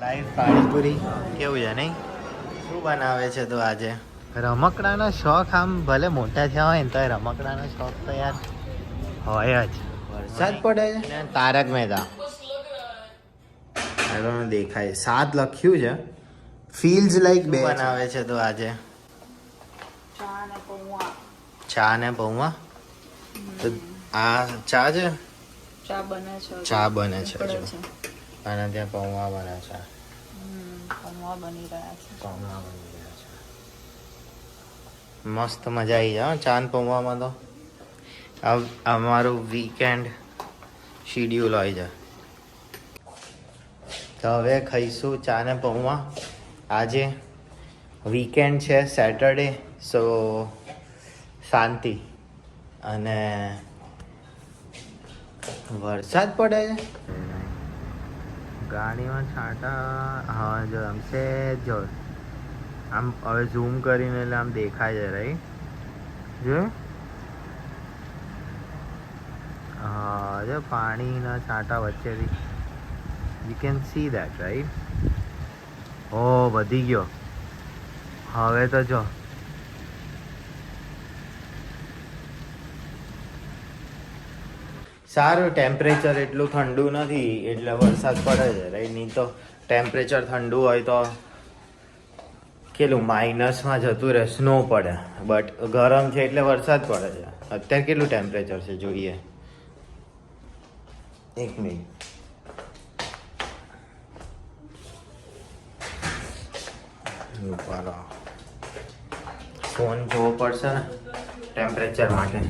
Live panipuri. કેવું છે નહીં? શું બનાવે છે તો આજે? રમકડાનો શોખ આમ ભલે મોટા થયા હોય ને તો રમકડાનો શોખ તો યાર હોય જ. વરસાદ પડે છે? તારક મહેતા. દેખાય. સાત લખ્યું છે. ફીલ્સ લાઈક બે બનાવે છે તો આજે? ચા ને પૌવા. તો આ ચા છે? ચા બને છે ચા બને છે. અને ત્યાં પૌવા બને છે. પૌવા બની રહ્યા છે. પૌવા બની રહ્યા છે. મસ્ત મજા આવી જાય ચાંદ પૌવામાં તો. અમારું વીકેન્ડ શિડ્યુલ હોય છે. તો હવે ખાઈશું ચા ને પૌવા. આજે વીકેન્ડ છે સેટરડે સો શાંતિ. અને વરસાદ પડે છે? ગાડીમાં છાંટા, હા, જો, આમ છે, જો. આમ હવે ઝૂમ કરીને એટલે આમ દેખાય છે રાઈટ જો. હા, જો, પાણીના છાંટા વચ્ચેથી. You can see that right ઓ, વધી ગયો. હવે તો જો. સારું ટેમ્પરેચર એટલું ઠંડુ નથી, એટલે વરસાદ પડે છે રાઈટ નહીં તો ટેમ્પરેચર ઠંડુ હોય તો કેટલું માઇનસમાં જતું રહે સ્નો પડે. બટ ગરમ છે એટલે વરસાદ પડે છે. અત્યારે કેટલું ટેમ્પરેચર છે, જોઈએ. એક મિનિટ ફોન જોવો પડશે ને ટેમ્પરેચર માટે.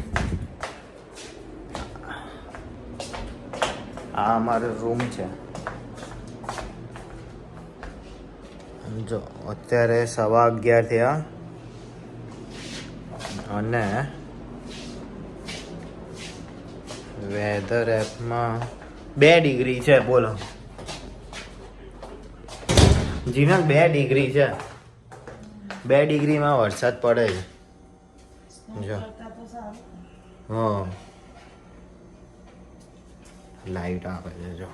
આ અમારો રૂમ છે. જો અત્યારે સવા અગિયાર થયા. અને વેધર એપમાં બે ડિગ્રી છે બોલો. જીનલ બે ડિગ્રી છે. બે ડિગ્રીમાં વરસાદ પડે છે. જો. હા. લાઈટ આવે છે, જો.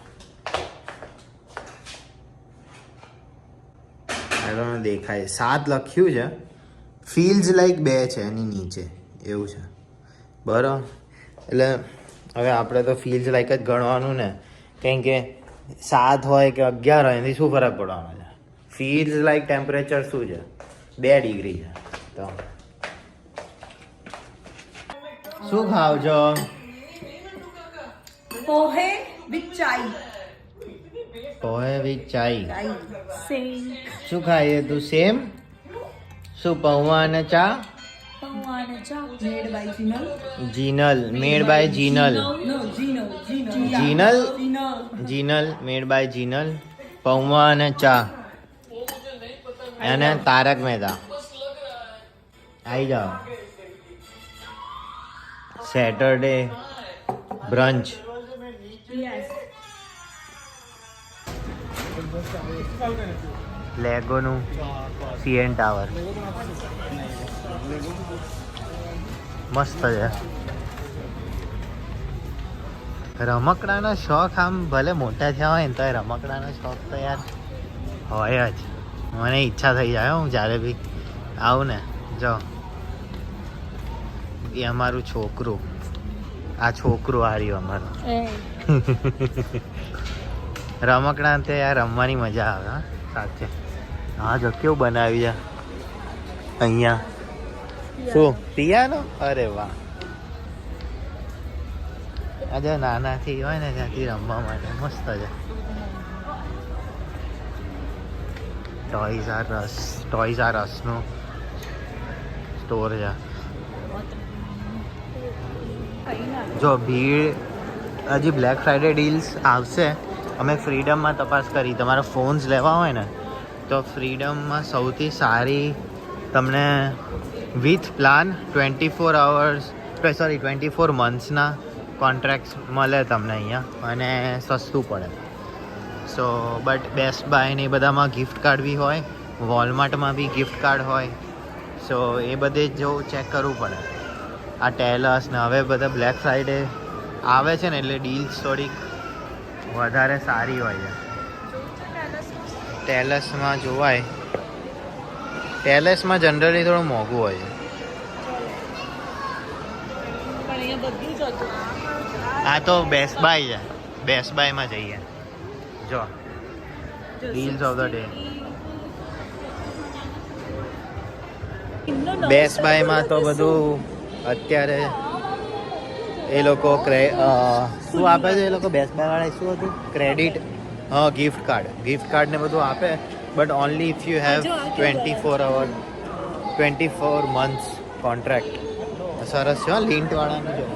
દેખાય. સાત લખ્યું છે. ફીલ્સ લાઈક બે છે, એની નીચે. એવું છે. બરાબર. એટલે હવે આપણે તો ફીલ્સ લાઈક જ ગણવાનું ને. કેમ કે સાત હોય કે અગિયાર હોય એની શું ફરક પડવાનો છે? ફીલ્સ લાઈક ટેમ્પરેચર શું છે? બે ડિગ્રી છે. તો. શું ખાવ છો? પોહે વિથ ચાય પોહે વિથ ચાઈ સેમ શું ખાઈએ તું? સેમ શું પૌવા અને ચા? Jinal Jinal made by Jinal Jinal Jinal made by Jinal પૌવા અને ચા. અને તારક મહેતા. આવી જાઓ. સેટરડે બ્રંચ લેગોનું સીએન ટાવર. મસ્ત છે. રમકડાનો શોખ આમ ભલે મોટા થયા હોય ને તો રમકડાનો શોખ તો યાર હોય જ. મને ઈચ્છા થઈ જાય હું જ્યારે બી આવું ને, જો. એ અમારું છોકરું. આ છોકરું હાર્યું અમારું. રમકડા તે આ રમવાની મજા આવે હા સાચે હા જો કેવું બનાવી છે? અહીંયા. શું? પિયાનો? અરે વાહ. આજે નાનાથી હોય ને ત્યાંથી રમવા માટે. મસ્ત છે. Toys R us toys R રસનો સ્ટોર છે. જો ભીડ હજી બ્લેક ફ્રાઈડે ડીલ્સ આવશે. અમે ફ્રીડમમાં તપાસ કરી. તમારા ફોન્સ લેવા હોય ને, તો ફ્રીડમમાં સૌથી સારી તમને with plan twenty four hours sorry twenty four મંથ્સના contract મળે તમને અહીંયા અને સસ્તું પડે. સો બટ બેસ્ટ બાય ને એ બધામાં ગિફ્ટ કાર્ડ બી હોય વોલમાર્ટમાં બી ગિફ્ટ કાર્ડ હોય. સો એ બધે જો ચેક કરવું પડે. આ ટેલર્સ ને હવે બધા બ્લેક ફ્રાઈડે આવે છે ને એટલે ડીલ્સ થોડીક વધારે સારી હોય છે. ટેલસમાં જોવાય. ટેલસમાં જનરલી થોડું મોંઘું હોય છે. આ તો બેસ્ટ બાય છે. બેસ્ટ બાયમાં જઈએ. જો. Deals of the day best બાયમાં તો બધું અત્યારે એ લોકો ક્રે શું આપે છે? એ લોકો બેસ્ટ શું હતું? ક્રેડિટ હા ગિફ્ટ કાર્ડ ગિફ્ટ કાર્ડ ને બધું આપે but only if you have twenty four hour twenty four months contract સરસ છે લિન્ટ વાળાનું જો.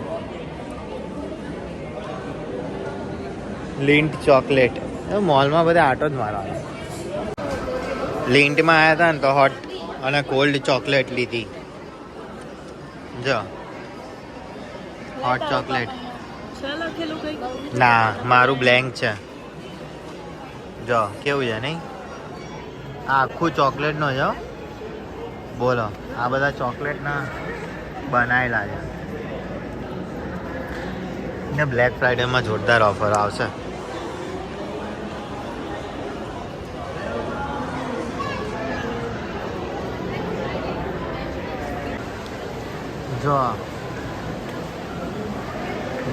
લિન્ટ ચોકલેટ મોલમાં બધા આટો જ મારવાનો. લિન્ટમાં આવ્યા હતા ને તો હોટ અને કોલ્ડ ચોકલેટ લીધી. જો. હોટ ચોકલેટ ના મારું બ્લેન્ક છે. જો કેવું છે નહીં? આખું ચોકલેટનો છે હો. બોલો આ બધા ચોકલેટના બનાવેલા છે. ને બ્લેક ફ્રાઈડેમાં જોરદાર ઓફર આવશે. જો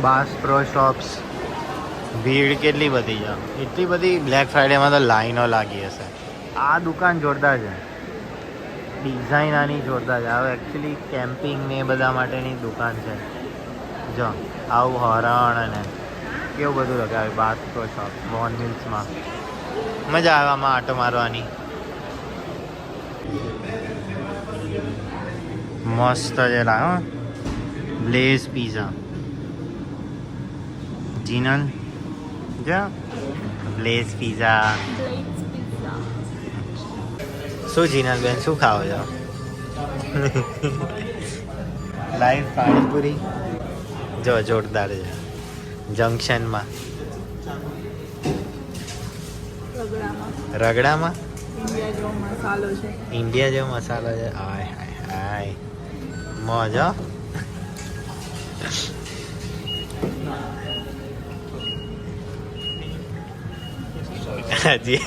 બાસ પ્રો શોપ્સ ભીડ કેટલી બધી છે? એટલી બધી બ્લેક ફ્રાઈડેમાં તો લાઈનો લાગી હશે. આ દુકાન જોરદાર છે. ડિઝાઇન આની જોરદાર છે. હવે એકચ્યુઅલી કેમ્પિંગ ને એ બધા માટેની દુકાન છે. જો, આવું હરણ અને કેવું બધું લગાવ્યું બાસ પ્રો શોપ વોન મિલ્સમાં મજા આવે આમાં આટો મારવાની. મસ્ત છે લાવો બ્લેઝ પીઝા જીનલ જો બ્લેઝ પીઝા શું જીનલ બેન શું ખાઓ છો? લાઈવ પાણીપુરી. જો જોરદાર છે. જંકશનમાં રગડામાં. રગડામાં? ઇન્ડિયા જેવો મસાલો છે. ઇન્ડિયા જેવો મસાલો છે. હાય હાય હાય મોજ. જી